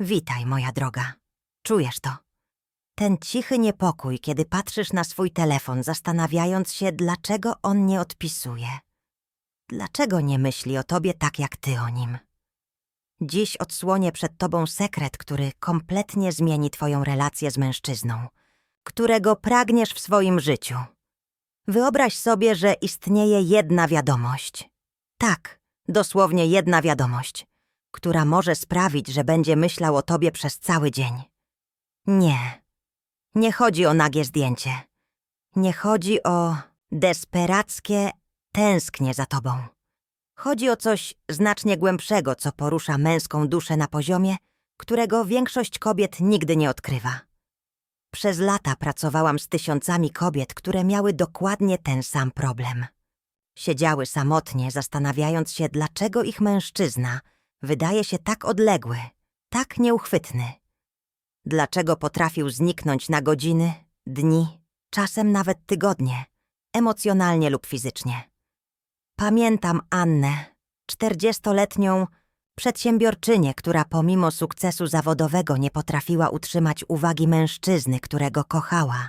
Witaj, moja droga. Czujesz to? Ten cichy niepokój, kiedy patrzysz na swój telefon, zastanawiając się, dlaczego on nie odpisuje. Dlaczego nie myśli o tobie tak jak ty o nim? Dziś odsłonię przed tobą sekret, który kompletnie zmieni twoją relację z mężczyzną, którego pragniesz w swoim życiu. Wyobraź sobie, że istnieje jedna wiadomość. Tak, dosłownie jedna wiadomość, która może sprawić, że będzie myślał o tobie przez cały dzień. Nie. Nie chodzi o nagie zdjęcie. Nie chodzi o desperackie tęsknię za tobą. Chodzi o coś znacznie głębszego, co porusza męską duszę na poziomie, którego większość kobiet nigdy nie odkrywa. Przez lata pracowałam z tysiącami kobiet, które miały dokładnie ten sam problem. Siedziały samotnie, zastanawiając się, dlaczego ich mężczyzna wydaje się tak odległy, tak nieuchwytny. Dlaczego potrafił zniknąć na godziny, dni, czasem nawet tygodnie, emocjonalnie lub fizycznie. Pamiętam Annę, czterdziestoletnią przedsiębiorczynię, która pomimo sukcesu zawodowego nie potrafiła utrzymać uwagi mężczyzny, którego kochała.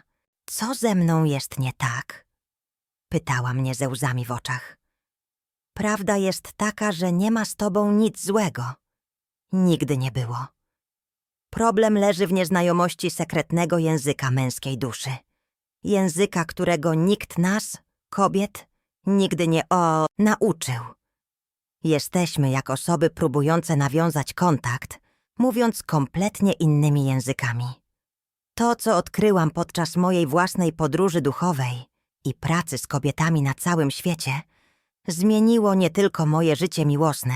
Co ze mną jest nie tak? Pytała mnie ze łzami w oczach. Prawda jest taka, że nie ma z tobą nic złego. Nigdy nie było. Problem leży w nieznajomości sekretnego języka męskiej duszy. Języka, którego nikt nas, kobiet, nigdy nie o nauczył. Jesteśmy jak osoby próbujące nawiązać kontakt, mówiąc kompletnie innymi językami. To, co odkryłam podczas mojej własnej podróży duchowej i pracy z kobietami na całym świecie, zmieniło nie tylko moje życie miłosne,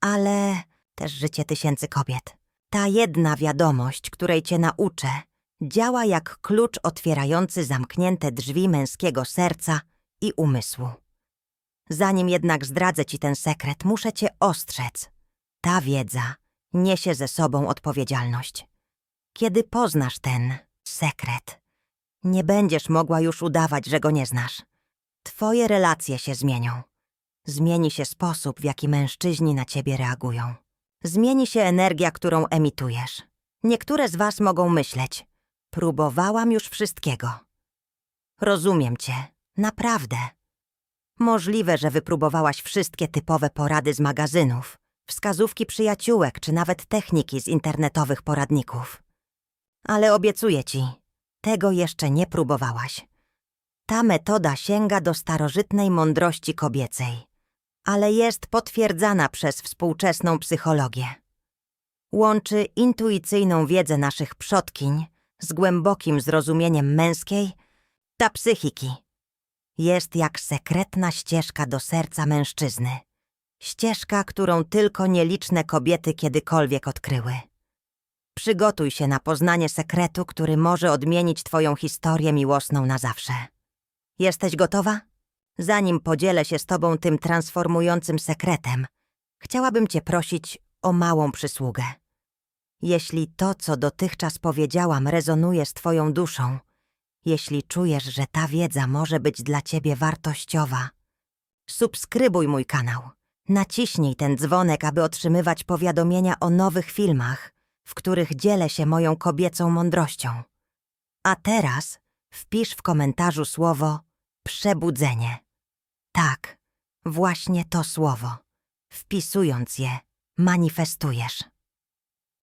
ale też życie tysięcy kobiet. Ta jedna wiadomość, której cię nauczę, działa jak klucz otwierający zamknięte drzwi męskiego serca i umysłu. Zanim jednak zdradzę ci ten sekret, muszę cię ostrzec. Ta wiedza niesie ze sobą odpowiedzialność. Kiedy poznasz ten sekret, nie będziesz mogła już udawać, że go nie znasz. Twoje relacje się zmienią. Zmieni się sposób, w jaki mężczyźni na ciebie reagują. Zmieni się energia, którą emitujesz. Niektóre z was mogą myśleć: Próbowałam już wszystkiego. Rozumiem cię, naprawdę. Możliwe, że wypróbowałaś wszystkie typowe porady z magazynów, wskazówki przyjaciółek czy nawet techniki z internetowych poradników. Ale obiecuję ci, tego jeszcze nie próbowałaś. Ta metoda sięga do starożytnej mądrości kobiecej, ale jest potwierdzana przez współczesną psychologię. Łączy intuicyjną wiedzę naszych przodkiń z głębokim zrozumieniem męskiej, ta psychiki. Jest jak sekretna ścieżka do serca mężczyzny. Ścieżka, którą tylko nieliczne kobiety kiedykolwiek odkryły. Przygotuj się na poznanie sekretu, który może odmienić Twoją historię miłosną na zawsze. Jesteś gotowa? Zanim podzielę się z Tobą tym transformującym sekretem, chciałabym Cię prosić o małą przysługę. Jeśli to, co dotychczas powiedziałam, rezonuje z Twoją duszą, jeśli czujesz, że ta wiedza może być dla Ciebie wartościowa, subskrybuj mój kanał. Naciśnij ten dzwonek, aby otrzymywać powiadomienia o nowych filmach, w których dzielę się moją kobiecą mądrością. A teraz wpisz w komentarzu słowo przebudzenie. Tak, właśnie to słowo. Wpisując je, manifestujesz.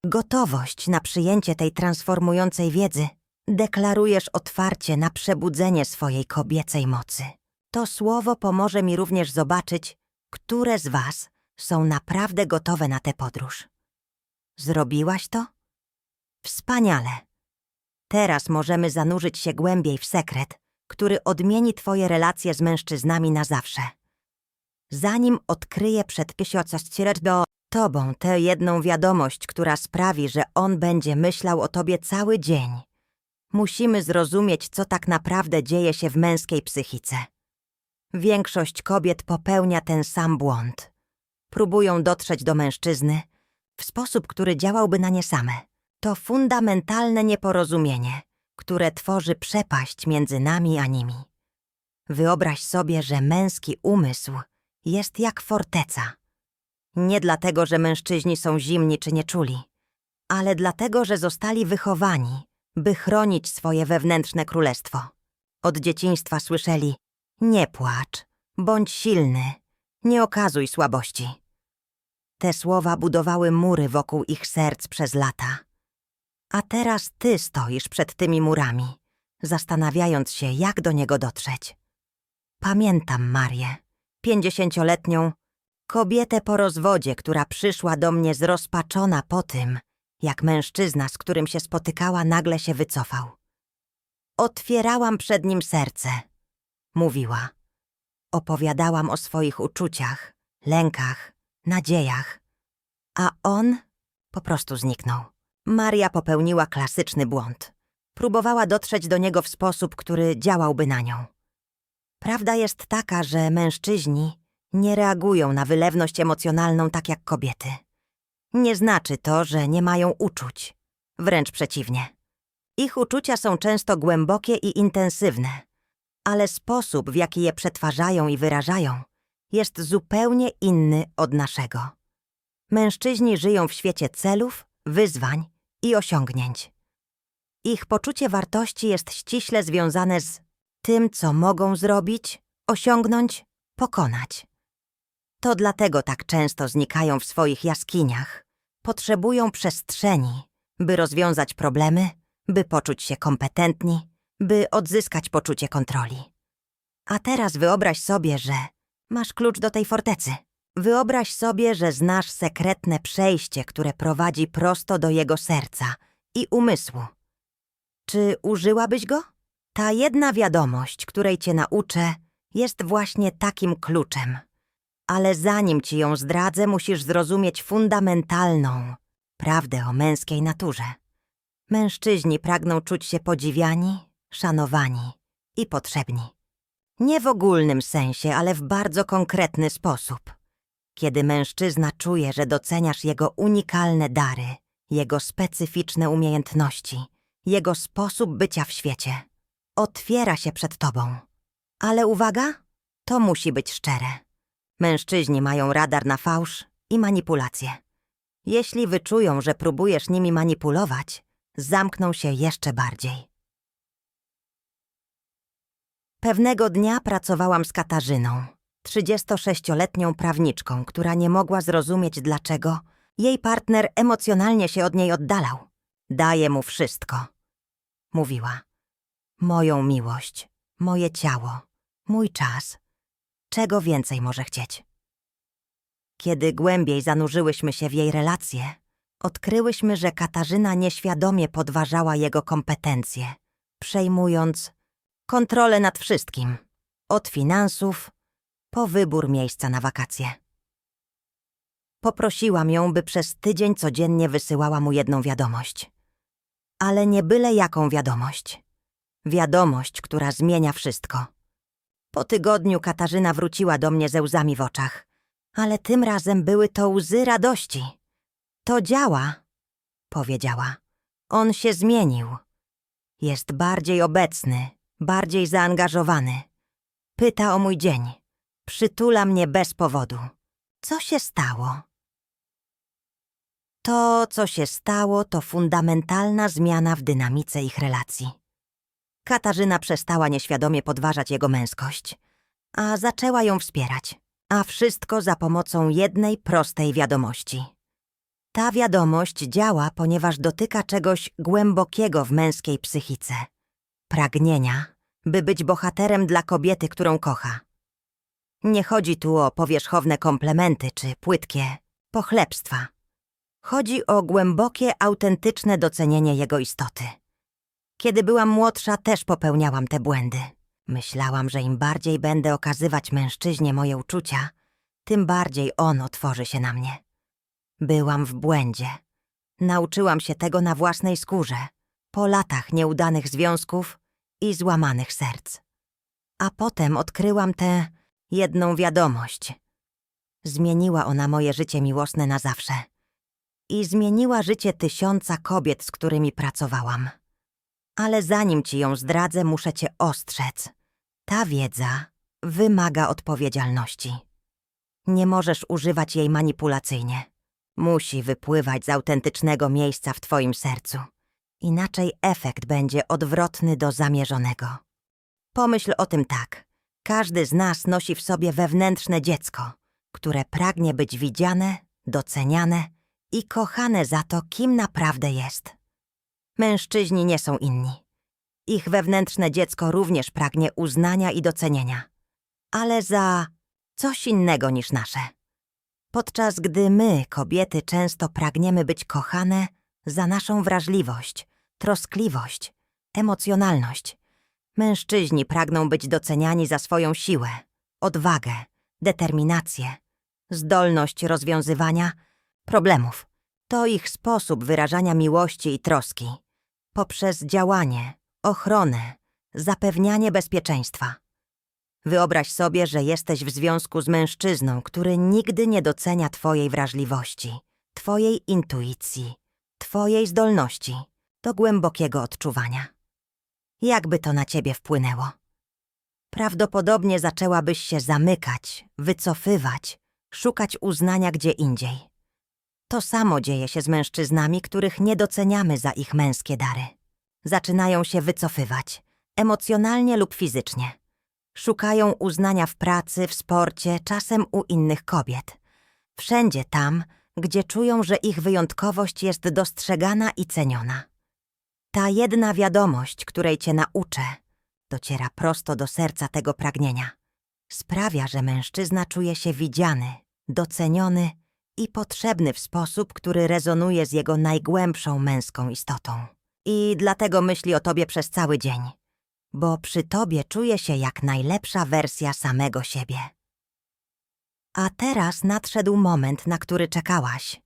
Gotowość na przyjęcie tej transformującej wiedzy deklarujesz otwarcie na przebudzenie swojej kobiecej mocy. To słowo pomoże mi również zobaczyć, które z Was są naprawdę gotowe na tę podróż. Zrobiłaś to? Wspaniale. Teraz możemy zanurzyć się głębiej w sekret, który odmieni Twoje relacje z mężczyznami na zawsze. Zanim odkryję przed do Tobą tę jedną wiadomość, która sprawi, że on będzie myślał o Tobie cały dzień, musimy zrozumieć, co tak naprawdę dzieje się w męskiej psychice. Większość kobiet popełnia ten sam błąd. Próbują dotrzeć do mężczyzny w sposób, który działałby na nie same. To fundamentalne nieporozumienie, które tworzy przepaść między nami a nimi. Wyobraź sobie, że męski umysł jest jak forteca. Nie dlatego, że mężczyźni są zimni czy nieczuli, ale dlatego, że zostali wychowani, by chronić swoje wewnętrzne królestwo. Od dzieciństwa słyszeli: Nie płacz, bądź silny, nie okazuj słabości. Te słowa budowały mury wokół ich serc przez lata. A teraz ty stoisz przed tymi murami, zastanawiając się, jak do niego dotrzeć. Pamiętam Marię, pięćdziesięcioletnią, kobietę po rozwodzie, która przyszła do mnie zrozpaczona po tym, jak mężczyzna, z którym się spotykała, nagle się wycofał. Otwierałam przed nim serce, mówiła. Opowiadałam o swoich uczuciach, lękach, nadziejach. A on po prostu zniknął. Maria popełniła klasyczny błąd. Próbowała dotrzeć do niego w sposób, który działałby na nią. Prawda jest taka, że mężczyźni nie reagują na wylewność emocjonalną tak jak kobiety. Nie znaczy to, że nie mają uczuć. Wręcz przeciwnie. Ich uczucia są często głębokie i intensywne, ale sposób, w jaki je przetwarzają i wyrażają, jest zupełnie inny od naszego. Mężczyźni żyją w świecie celów, wyzwań i osiągnięć. Ich poczucie wartości jest ściśle związane z tym, co mogą zrobić, osiągnąć, pokonać. To dlatego tak często znikają w swoich jaskiniach. Potrzebują przestrzeni, by rozwiązać problemy, by poczuć się kompetentni, by odzyskać poczucie kontroli. A teraz wyobraź sobie, że masz klucz do tej fortecy. Wyobraź sobie, że znasz sekretne przejście, które prowadzi prosto do jego serca i umysłu. Czy użyłabyś go? Ta jedna wiadomość, której cię nauczę, jest właśnie takim kluczem. Ale zanim ci ją zdradzę, musisz zrozumieć fundamentalną prawdę o męskiej naturze. Mężczyźni pragną czuć się podziwiani, szanowani i potrzebni. Nie w ogólnym sensie, ale w bardzo konkretny sposób. Kiedy mężczyzna czuje, że doceniasz jego unikalne dary, jego specyficzne umiejętności, jego sposób bycia w świecie, otwiera się przed tobą. Ale uwaga, to musi być szczere. Mężczyźni mają radar na fałsz i manipulację. Jeśli wyczują, że próbujesz nimi manipulować, zamkną się jeszcze bardziej. Pewnego dnia pracowałam z Katarzyną, 36-letnią prawniczką, która nie mogła zrozumieć, dlaczego jej partner emocjonalnie się od niej oddalał. Daje mu wszystko. Mówiła. Moją miłość, moje ciało, mój czas. Czego więcej może chcieć? Kiedy głębiej zanurzyłyśmy się w jej relacje, odkryłyśmy, że Katarzyna nieświadomie podważała jego kompetencje, przejmując kontrolę nad wszystkim, od finansów po wybór miejsca na wakacje. Poprosiłam ją, by przez tydzień codziennie wysyłała mu jedną wiadomość. Ale nie byle jaką wiadomość. Wiadomość, która zmienia wszystko. Po tygodniu Katarzyna wróciła do mnie ze łzami w oczach, ale tym razem były to łzy radości. To działa, powiedziała. On się zmienił. Jest bardziej obecny, bardziej zaangażowany. Pyta o mój dzień. Przytula mnie bez powodu. Co się stało? To, co się stało, to fundamentalna zmiana w dynamice ich relacji. Katarzyna przestała nieświadomie podważać jego męskość, a zaczęła ją wspierać, a wszystko za pomocą jednej prostej wiadomości. Ta wiadomość działa, ponieważ dotyka czegoś głębokiego w męskiej psychice pragnienia, by być bohaterem dla kobiety, którą kocha. Nie chodzi tu o powierzchowne komplementy czy płytkie pochlebstwa. Chodzi o głębokie, autentyczne docenienie jego istoty. Kiedy byłam młodsza, też popełniałam te błędy. Myślałam, że im bardziej będę okazywać mężczyźnie moje uczucia, tym bardziej on otworzy się na mnie. Byłam w błędzie. Nauczyłam się tego na własnej skórze, po latach nieudanych związków i złamanych serc. A potem odkryłam tę jedną wiadomość. Zmieniła ona moje życie miłosne na zawsze. I zmieniła życie tysiąca kobiet, z którymi pracowałam. Ale zanim ci ją zdradzę, muszę cię ostrzec. Ta wiedza wymaga odpowiedzialności. Nie możesz używać jej manipulacyjnie. Musi wypływać z autentycznego miejsca w twoim sercu. Inaczej efekt będzie odwrotny do zamierzonego. Pomyśl o tym tak. Każdy z nas nosi w sobie wewnętrzne dziecko, które pragnie być widziane, doceniane i kochane za to, kim naprawdę jest. Mężczyźni nie są inni. Ich wewnętrzne dziecko również pragnie uznania i docenienia, ale za coś innego niż nasze. Podczas gdy my, kobiety, często pragniemy być kochane za naszą wrażliwość, troskliwość, emocjonalność, mężczyźni pragną być doceniani za swoją siłę, odwagę, determinację, zdolność rozwiązywania problemów. To ich sposób wyrażania miłości i troski poprzez działanie, ochronę, zapewnianie bezpieczeństwa. Wyobraź sobie, że jesteś w związku z mężczyzną, który nigdy nie docenia Twojej wrażliwości, Twojej intuicji, Twojej zdolności do głębokiego odczuwania. Jakby to na Ciebie wpłynęło? Prawdopodobnie zaczęłabyś się zamykać, wycofywać, szukać uznania gdzie indziej. To samo dzieje się z mężczyznami, których nie doceniamy za ich męskie dary. Zaczynają się wycofywać, emocjonalnie lub fizycznie. Szukają uznania w pracy, w sporcie, czasem u innych kobiet. Wszędzie tam, gdzie czują, że ich wyjątkowość jest dostrzegana i ceniona. Ta jedna wiadomość, której cię nauczę, dociera prosto do serca tego pragnienia. Sprawia, że mężczyzna czuje się widziany, doceniony i potrzebny w sposób, który rezonuje z jego najgłębszą męską istotą. I dlatego myśli o tobie przez cały dzień, bo przy tobie czuje się jak najlepsza wersja samego siebie. A teraz nadszedł moment, na który czekałaś.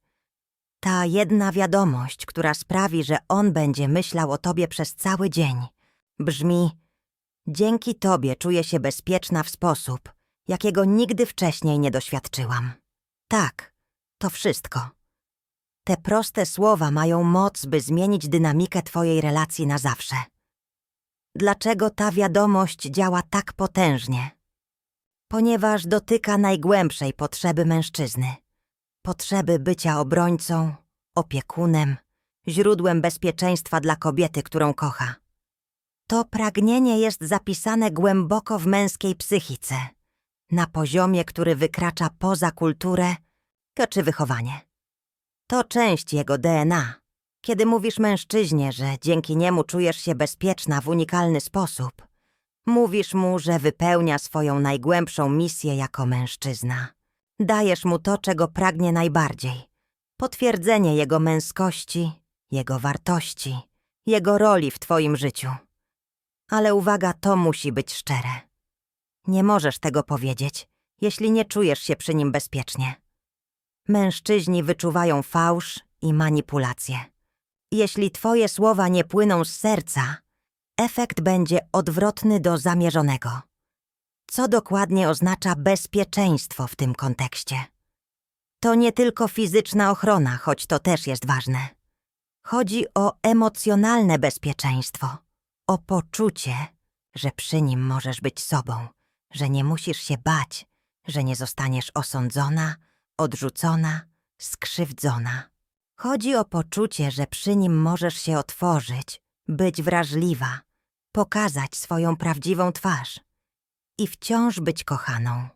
Ta jedna wiadomość, która sprawi, że on będzie myślał o tobie przez cały dzień, brzmi: Dzięki tobie czuję się bezpieczna w sposób, jakiego nigdy wcześniej nie doświadczyłam. Tak, to wszystko. Te proste słowa mają moc, by zmienić dynamikę twojej relacji na zawsze. Dlaczego ta wiadomość działa tak potężnie? Ponieważ dotyka najgłębszej potrzeby mężczyzny potrzeby bycia obrońcą, opiekunem, źródłem bezpieczeństwa dla kobiety, którą kocha. To pragnienie jest zapisane głęboko w męskiej psychice, na poziomie, który wykracza poza kulturę czy wychowanie. To część jego DNA. Kiedy mówisz mężczyźnie, że dzięki niemu czujesz się bezpieczna w unikalny sposób, mówisz mu, że wypełnia swoją najgłębszą misję jako mężczyzna. Dajesz mu to, czego pragnie najbardziej. Potwierdzenie jego męskości, jego wartości, jego roli w twoim życiu. Ale uwaga, to musi być szczere. Nie możesz tego powiedzieć, jeśli nie czujesz się przy nim bezpiecznie. Mężczyźni wyczuwają fałsz i manipulacje. Jeśli twoje słowa nie płyną z serca, efekt będzie odwrotny do zamierzonego. Co dokładnie oznacza bezpieczeństwo w tym kontekście? To nie tylko fizyczna ochrona, choć to też jest ważne. Chodzi o emocjonalne bezpieczeństwo, o poczucie, że przy nim możesz być sobą, że nie musisz się bać, że nie zostaniesz osądzona, odrzucona, skrzywdzona. Chodzi o poczucie, że przy nim możesz się otworzyć, być wrażliwa, pokazać swoją prawdziwą twarz i wciąż być kochaną.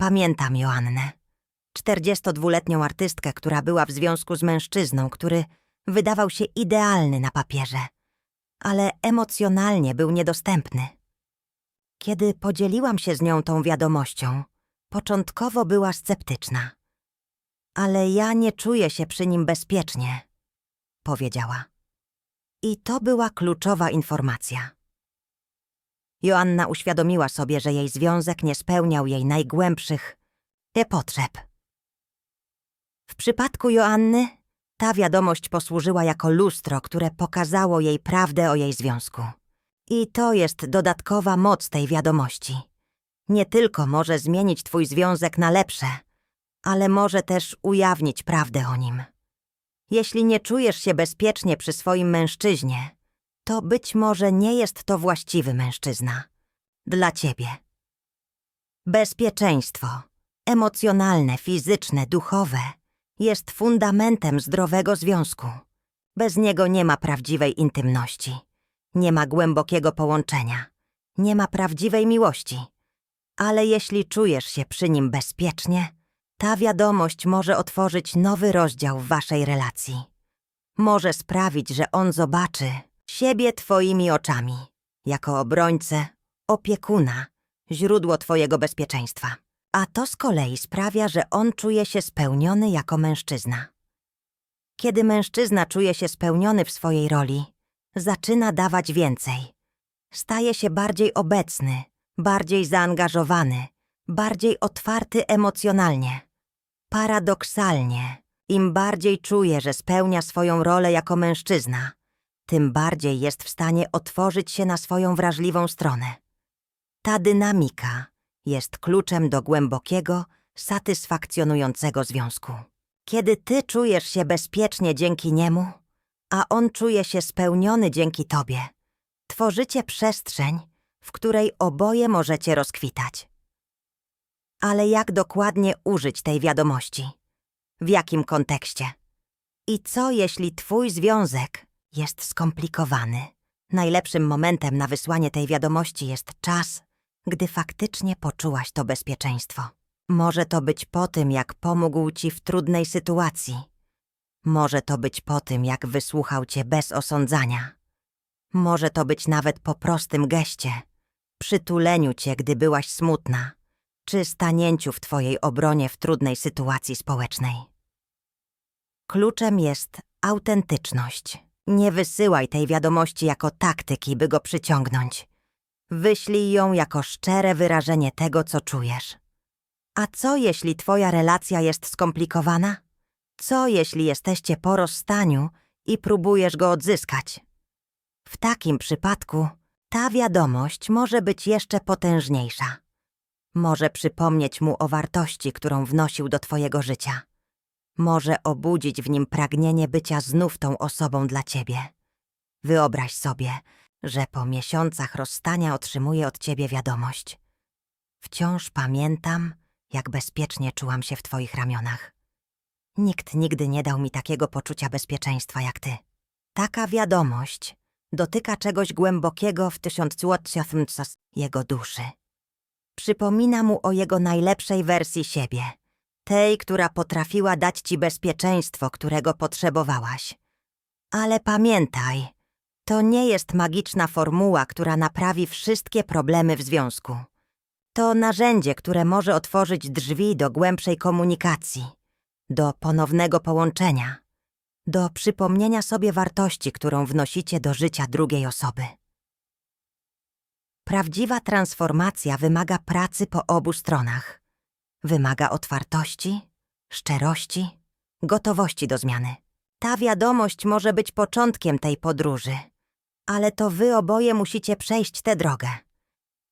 Pamiętam Joannę, 42-letnią artystkę, która była w związku z mężczyzną, który wydawał się idealny na papierze, ale emocjonalnie był niedostępny. Kiedy podzieliłam się z nią tą wiadomością, początkowo była sceptyczna. Ale ja nie czuję się przy nim bezpiecznie, powiedziała. I to była kluczowa informacja. Joanna uświadomiła sobie, że jej związek nie spełniał jej najgłębszych potrzeb. W przypadku Joanny ta wiadomość posłużyła jako lustro, które pokazało jej prawdę o jej związku. I to jest dodatkowa moc tej wiadomości. Nie tylko może zmienić twój związek na lepsze, ale może też ujawnić prawdę o nim. Jeśli nie czujesz się bezpiecznie przy swoim mężczyźnie, to być może nie jest to właściwy mężczyzna. Dla ciebie. Bezpieczeństwo emocjonalne, fizyczne, duchowe, jest fundamentem zdrowego związku. Bez niego nie ma prawdziwej intymności, nie ma głębokiego połączenia, nie ma prawdziwej miłości. Ale jeśli czujesz się przy nim bezpiecznie, ta wiadomość może otworzyć nowy rozdział w waszej relacji. Może sprawić, że on zobaczy siebie twoimi oczami, jako obrońcę, opiekuna, źródło twojego bezpieczeństwa. A to z kolei sprawia, że on czuje się spełniony jako mężczyzna. Kiedy mężczyzna czuje się spełniony w swojej roli, zaczyna dawać więcej. Staje się bardziej obecny, bardziej zaangażowany, bardziej otwarty emocjonalnie. Paradoksalnie, im bardziej czuje, że spełnia swoją rolę jako mężczyzna, tym bardziej jest w stanie otworzyć się na swoją wrażliwą stronę. Ta dynamika jest kluczem do głębokiego, satysfakcjonującego związku. Kiedy ty czujesz się bezpiecznie dzięki niemu, a on czuje się spełniony dzięki tobie, tworzycie przestrzeń, w której oboje możecie rozkwitać. Ale jak dokładnie użyć tej wiadomości? W jakim kontekście? I co jeśli twój związek jest skomplikowany? Najlepszym momentem na wysłanie tej wiadomości jest czas, gdy faktycznie poczułaś to bezpieczeństwo. Może to być po tym, jak pomógł ci w trudnej sytuacji. Może to być po tym, jak wysłuchał cię bez osądzania. Może to być nawet po prostym geście, przytuleniu cię, gdy byłaś smutna, czy stanięciu w twojej obronie w trudnej sytuacji społecznej. Kluczem jest autentyczność. Nie wysyłaj tej wiadomości jako taktyki, by go przyciągnąć. Wyślij ją jako szczere wyrażenie tego, co czujesz. A co jeśli twoja relacja jest skomplikowana? Co jeśli jesteście po rozstaniu i próbujesz go odzyskać? W takim przypadku ta wiadomość może być jeszcze potężniejsza. Może przypomnieć mu o wartości, którą wnosił do twojego życia. Może obudzić w nim pragnienie bycia znów tą osobą dla ciebie. Wyobraź sobie, że po miesiącach rozstania otrzymuje od ciebie wiadomość. Wciąż pamiętam, jak bezpiecznie czułam się w twoich ramionach. Nikt nigdy nie dał mi takiego poczucia bezpieczeństwa jak ty. Taka wiadomość dotyka czegoś głębokiego w tysiącłotciofmcos jego duszy. Przypomina mu o jego najlepszej wersji siebie, tej, która potrafiła dać ci bezpieczeństwo, którego potrzebowałaś. Ale pamiętaj, to nie jest magiczna formuła, która naprawi wszystkie problemy w związku. To narzędzie, które może otworzyć drzwi do głębszej komunikacji, do ponownego połączenia, do przypomnienia sobie wartości, którą wnosicie do życia drugiej osoby. Prawdziwa transformacja wymaga pracy po obu stronach. Wymaga otwartości, szczerości, gotowości do zmiany. Ta wiadomość może być początkiem tej podróży, ale to wy oboje musicie przejść tę drogę.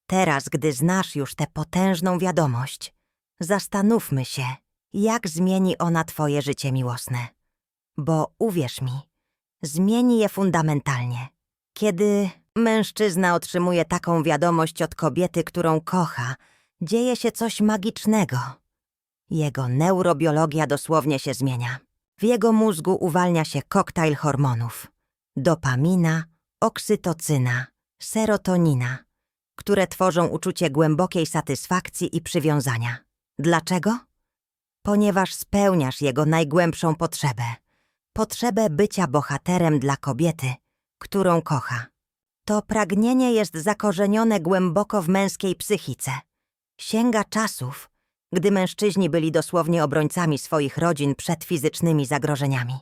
Teraz, gdy znasz już tę potężną wiadomość, zastanówmy się, jak zmieni ona twoje życie miłosne. Bo uwierz mi, zmieni je fundamentalnie. Kiedy mężczyzna otrzymuje taką wiadomość od kobiety, którą kocha, dzieje się coś magicznego. Jego neurobiologia dosłownie się zmienia. W jego mózgu uwalnia się koktajl hormonów. Dopamina, oksytocyna, serotonina, które tworzą uczucie głębokiej satysfakcji i przywiązania. Dlaczego? Ponieważ spełniasz jego najgłębszą potrzebę potrzebę bycia bohaterem dla kobiety, którą kocha. To pragnienie jest zakorzenione głęboko w męskiej psychice. Sięga czasów, gdy mężczyźni byli dosłownie obrońcami swoich rodzin przed fizycznymi zagrożeniami.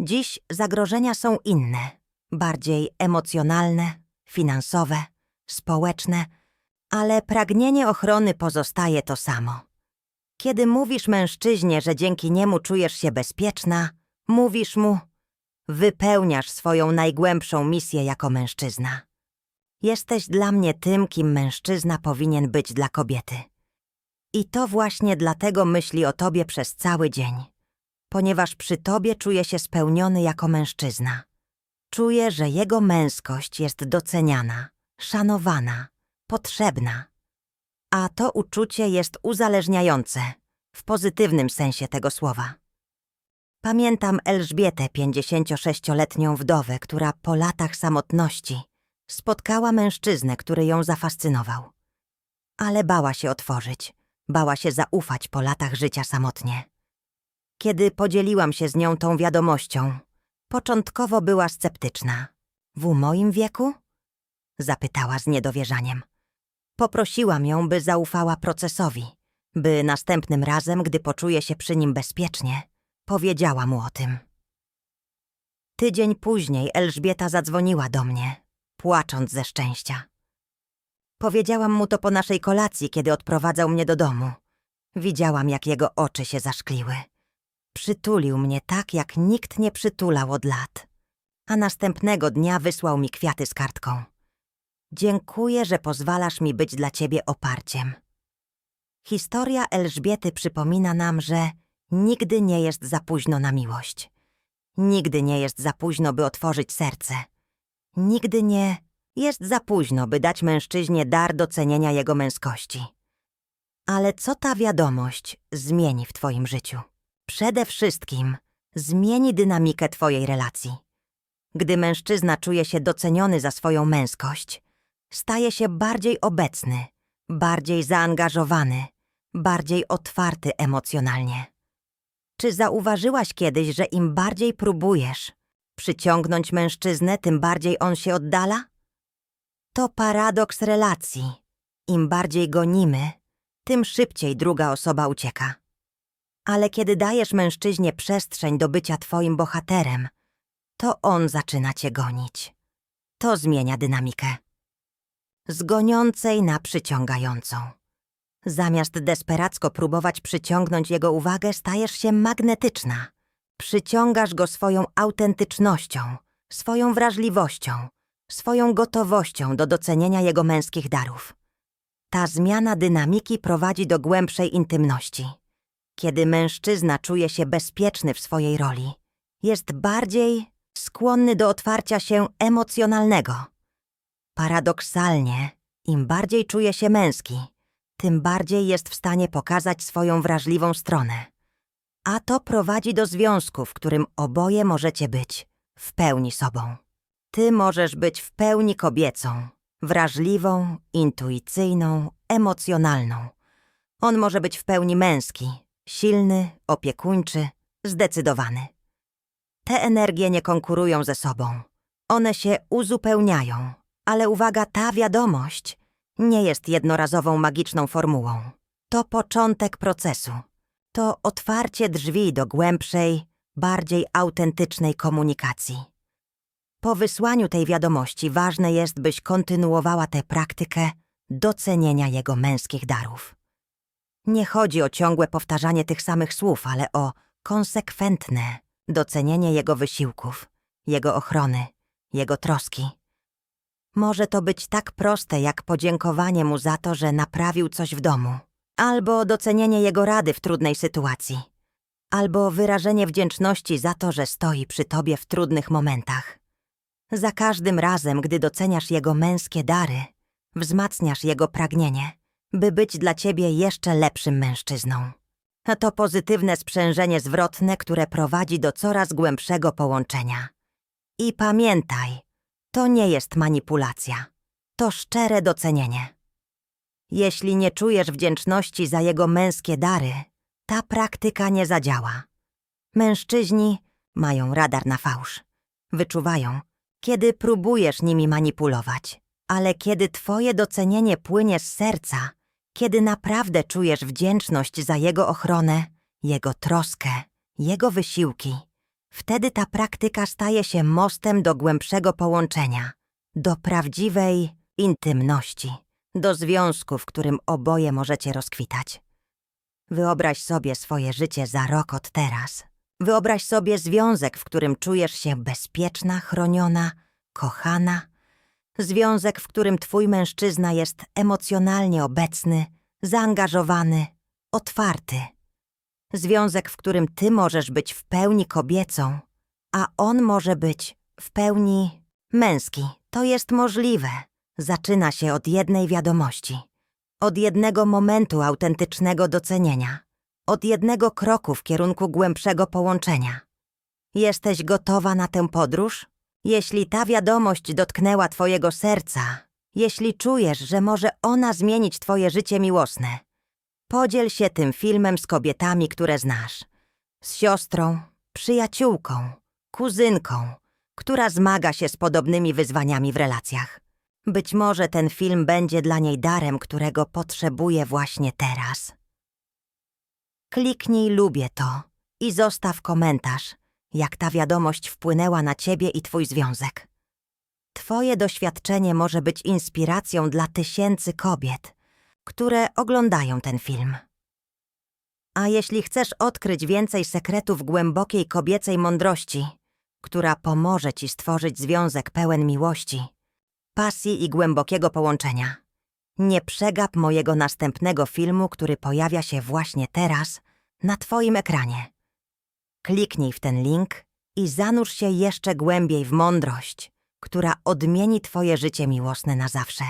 Dziś zagrożenia są inne bardziej emocjonalne, finansowe, społeczne, ale pragnienie ochrony pozostaje to samo. Kiedy mówisz mężczyźnie, że dzięki niemu czujesz się bezpieczna, mówisz mu: wypełniasz swoją najgłębszą misję jako mężczyzna. Jesteś dla mnie tym, kim mężczyzna powinien być dla kobiety. I to właśnie dlatego myśli o tobie przez cały dzień, ponieważ przy tobie czuje się spełniony jako mężczyzna. Czuje, że jego męskość jest doceniana, szanowana, potrzebna. A to uczucie jest uzależniające, w pozytywnym sensie tego słowa. Pamiętam Elżbietę, 56-letnią wdowę, która po latach samotności spotkała mężczyznę, który ją zafascynował. Ale bała się otworzyć, bała się zaufać po latach życia samotnie. Kiedy podzieliłam się z nią tą wiadomością, początkowo była sceptyczna. W moim wieku? Zapytała z niedowierzaniem. Poprosiłam ją, by zaufała procesowi, by następnym razem, gdy poczuje się przy nim bezpiecznie, powiedziała mu o tym. Tydzień później Elżbieta zadzwoniła do mnie, płacząc ze szczęścia. Powiedziałam mu to po naszej kolacji, kiedy odprowadzał mnie do domu. Widziałam, jak jego oczy się zaszkliły. Przytulił mnie tak, jak nikt nie przytulał od lat. A następnego dnia wysłał mi kwiaty z kartką. Dziękuję, że pozwalasz mi być dla ciebie oparciem. Historia Elżbiety przypomina nam, że nigdy nie jest za późno na miłość. Nigdy nie jest za późno, by otworzyć serce. Nigdy nie jest za późno, by dać mężczyźnie dar docenienia jego męskości. Ale co ta wiadomość zmieni w twoim życiu? Przede wszystkim zmieni dynamikę twojej relacji. Gdy mężczyzna czuje się doceniony za swoją męskość, staje się bardziej obecny, bardziej zaangażowany, bardziej otwarty emocjonalnie. Czy zauważyłaś kiedyś, że im bardziej próbujesz przyciągnąć mężczyznę, tym bardziej on się oddala? To paradoks relacji. Im bardziej gonimy, tym szybciej druga osoba ucieka. Ale kiedy dajesz mężczyźnie przestrzeń do bycia twoim bohaterem, to on zaczyna cię gonić. To zmienia dynamikę. Z goniącej na przyciągającą. Zamiast desperacko próbować przyciągnąć jego uwagę, stajesz się magnetyczna. Przyciągasz go swoją autentycznością, swoją wrażliwością, swoją gotowością do docenienia jego męskich darów. Ta zmiana dynamiki prowadzi do głębszej intymności. Kiedy mężczyzna czuje się bezpieczny w swojej roli, jest bardziej skłonny do otwarcia się emocjonalnego. Paradoksalnie, im bardziej czuje się męski, tym bardziej jest w stanie pokazać swoją wrażliwą stronę. A to prowadzi do związku, w którym oboje możecie być w pełni sobą. Ty możesz być w pełni kobiecą, wrażliwą, intuicyjną, emocjonalną. On może być w pełni męski, silny, opiekuńczy, zdecydowany. Te energie nie konkurują ze sobą. One się uzupełniają, ale uwaga, ta wiadomość nie jest jednorazową magiczną formułą. To początek procesu. To otwarcie drzwi do głębszej, bardziej autentycznej komunikacji. Po wysłaniu tej wiadomości ważne jest, byś kontynuowała tę praktykę docenienia jego męskich darów. Nie chodzi o ciągłe powtarzanie tych samych słów, ale o konsekwentne docenienie jego wysiłków, jego ochrony, jego troski. Może to być tak proste, jak podziękowanie mu za to, że naprawił coś w domu, albo docenienie jego rady w trudnej sytuacji, albo wyrażenie wdzięczności za to, że stoi przy tobie w trudnych momentach. Za każdym razem, gdy doceniasz jego męskie dary, wzmacniasz jego pragnienie, by być dla ciebie jeszcze lepszym mężczyzną. A to pozytywne sprzężenie zwrotne, które prowadzi do coraz głębszego połączenia. I pamiętaj, to nie jest manipulacja, to szczere docenienie. Jeśli nie czujesz wdzięczności za jego męskie dary, ta praktyka nie zadziała. Mężczyźni mają radar na fałsz. Wyczuwają, kiedy próbujesz nimi manipulować, ale kiedy twoje docenienie płynie z serca, kiedy naprawdę czujesz wdzięczność za jego ochronę, jego troskę, jego wysiłki, wtedy ta praktyka staje się mostem do głębszego połączenia, do prawdziwej intymności, do związku, w którym oboje możecie rozkwitać. Wyobraź sobie swoje życie za rok od teraz. Wyobraź sobie związek, w którym czujesz się bezpieczna, chroniona, kochana. Związek, w którym twój mężczyzna jest emocjonalnie obecny, zaangażowany, otwarty. Związek, w którym ty możesz być w pełni kobiecą, a on może być w pełni męski. To jest możliwe. Zaczyna się od jednej wiadomości. Od jednego momentu autentycznego docenienia, od jednego kroku w kierunku głębszego połączenia. Jesteś gotowa na tę podróż? Jeśli ta wiadomość dotknęła Twojego serca, jeśli czujesz, że może ona zmienić Twoje życie miłosne, podziel się tym filmem z kobietami, które znasz. Z siostrą, przyjaciółką, kuzynką, która zmaga się z podobnymi wyzwaniami w relacjach. Być może ten film będzie dla niej darem, którego potrzebuje właśnie teraz. Kliknij lubię to i zostaw komentarz, jak ta wiadomość wpłynęła na ciebie i twój związek. Twoje doświadczenie może być inspiracją dla tysięcy kobiet, które oglądają ten film. A jeśli chcesz odkryć więcej sekretów głębokiej kobiecej mądrości, która pomoże ci stworzyć związek pełen miłości, pasji i głębokiego połączenia, nie przegap mojego następnego filmu, który pojawia się właśnie teraz na Twoim ekranie. Kliknij w ten link i zanurz się jeszcze głębiej w mądrość, która odmieni Twoje życie miłosne na zawsze.